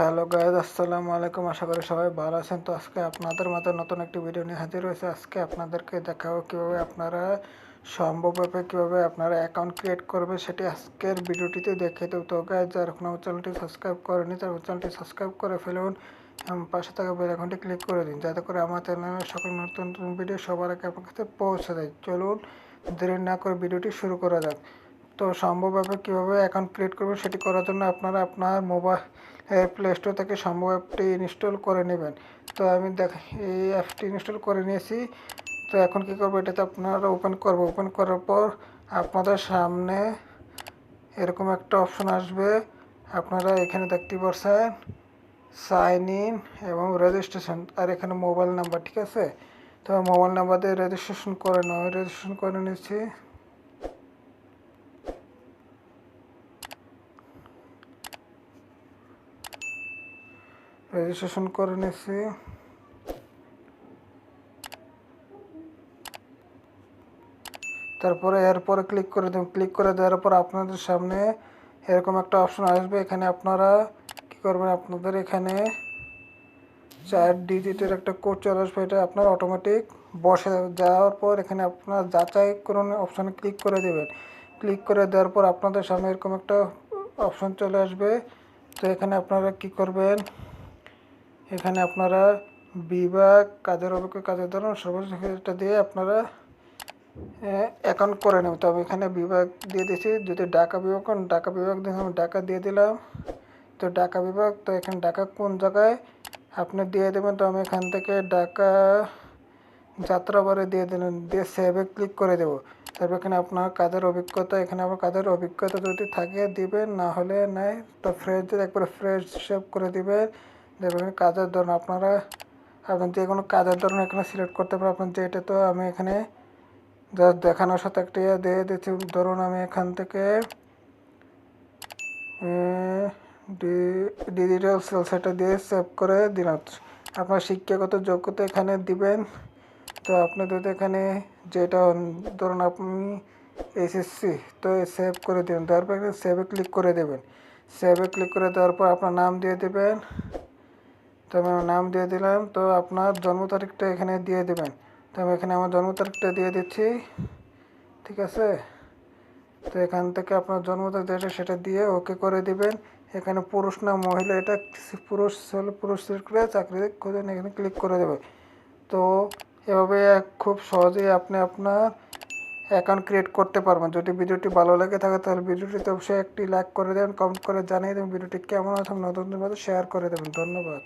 Hello guys, আসসালামু আলাইকুম। আশা করি সবাই ভালো আছেন। তো আজকে আপনাদের মতো নতুন একটি ভিডিও নিয়ে হাজির হয়েছে। আজকে আপনাদেরকে দেখাবো কীভাবে আপনারা সম্ভবভাবে কীভাবে আপনারা অ্যাকাউন্ট ক্রিয়েট করবে, সেটি আজকের ভিডিওটিতে দেখে দেবো। তো গাইজ, যারা আমার চ্যানেলটি সাবস্ক্রাইব করেনি তার চ্যানেলটি সাবস্ক্রাইব করে ফেলুন এবং পাশে থাকা বেল আইকনটি ক্লিক করে দিন, যাতে করে আমার চ্যানেলের সকল নতুন নতুন ভিডিও সবার আগে আপনার কাছে পৌঁছে দেয় চলুন, দেরি না করে ভিডিওটি শুরু করা যাক। তো সম্ভবভাবে কীভাবে অ্যাকাউন্ট ক্রিয়েট করবেন সেটি করার জন্য আপনারা আপনার মোবাইল প্লে স্টোর থেকে সম্ভব অ্যাপটি ইনস্টল করে নেবেন। তো আমি দেখ, এই অ্যাপটি ইনস্টল করে নিয়েছি। তো এখন কী করব, এটাতে আপনারা ওপেন করব। ওপেন করার পর আপনাদের সামনে এরকম একটা অপশন আসবে। আপনারা এখানে দেখতে পারছেন সাইন ইন এবং রেজিস্ট্রেশন আর এখানে মোবাইল নাম্বার ঠিক আছে? তো মোবাইল নাম্বার দিয়ে রেজিস্ট্রেশন করে নাও। রেজিস্ট্রেশন করে নিচ্ছি। রেজিস্ট্রেশন করে নিচ্ছি তারপরে এরপরে ক্লিক করে দেবেন ক্লিক করে দেওয়ার পর আপনাদের সামনে এরকম একটা অপশন আসবে। এখানে আপনারা কী করবেন? আপনাদের এখানে চার ডিজিটের একটা কোড চলে আসবে। এটা আপনার অটোমেটিক বসে যাওয়ার পর এখানে আপনার যাচাই করুন অপশানে ক্লিক করে দেবেন। ক্লিক করে দেওয়ার পর আপনাদের সামনে এরকম একটা অপশন চলে আসবে। তো এখানে আপনারা কি করবেন? এখানে আপনারা বিভাগ কাজের অভিজ্ঞ কাজের ধরন সর্বোচ্চ দিয়ে আপনারা অ্যাকাউন্ট করে নেব তো আমি এখানে বিভাগ দিয়ে দিয়েছি। যদি ঢাকা বিভাগ কোন ঢাকা বিভাগ আমি ঢাকা দিয়ে দিলাম। তো ঢাকা বিভাগ, তো এখানে ঢাকা কোন জায়গায়? আপনি দিয়ে দেবেন, তো আমি এখান থেকে ঢাকা যাত্রাবারে দিয়ে দিলেন। দিয়ে সেভে ক্লিক করে দেবো। তারপর এখানে আপনার কাজের অভিজ্ঞতা, এখানে আমার কাজের অভিজ্ঞতা যদি থাকে, দিবেন। না হলে নাই, তো ফ্রেশ একবারে ফ্রেশ সেভ করে দিবেন। দেখবেন কাজের ধরন, আপনারা আপনার যে কোনো কাজের ধরন এখানে সিলেক্ট করতে পারেন আপনার যেটা তো আমি এখানে জাস্ট দেখানোর সাথে একটা ইয়ে দিয়ে দিচ্ছি। ধরুন আমি এখান থেকে ডিজিটাল সেল সেটা দিয়ে সেভ করে দিলাম। আপনার শিক্ষাগত যোগ্যতা এখানে দিবেন। তো আপনি যদি এখানে যেটা ধরুন আপনি এসএসসি তো সেভ করে দেবেন। তারপর এখানে সেভে ক্লিক করে দেবেন। সেভে ক্লিক করে দেওয়ার পর আপনার নাম দিয়ে দেবেন। তো আমি নাম দিয়ে দিলাম। তো আপনার জন্ম তারিখটা এখানে দিয়ে দেবেন। তো আমি এখানে আমার জন্ম তারিখটা দিয়ে দিচ্ছি। ঠিক আছে? তো এখান থেকে আপনার জন্ম তারিখ যেটা সেটা দিয়ে ওকে করে দিবেন। এখানে পুরুষ না মহিলা, এটা পুরুষ হলে পুরুষ করে চাকরি খুঁজে এখানে ক্লিক করে দেবে। তো এভাবে খুব সহজেই আপনি আপনার অ্যাকাউন্ট ক্রিয়েট করতে পারবেন। যদি ভিডিওটি ভালো লেগে থাকে, তাহলে ভিডিওটিতে অবশ্যই একটি লাইক করে দেবেন কমেন্ট করে জানিয়ে দেবেন ভিডিওটি কেমন আছে নতুন শেয়ার করে দেবেন। ধন্যবাদ।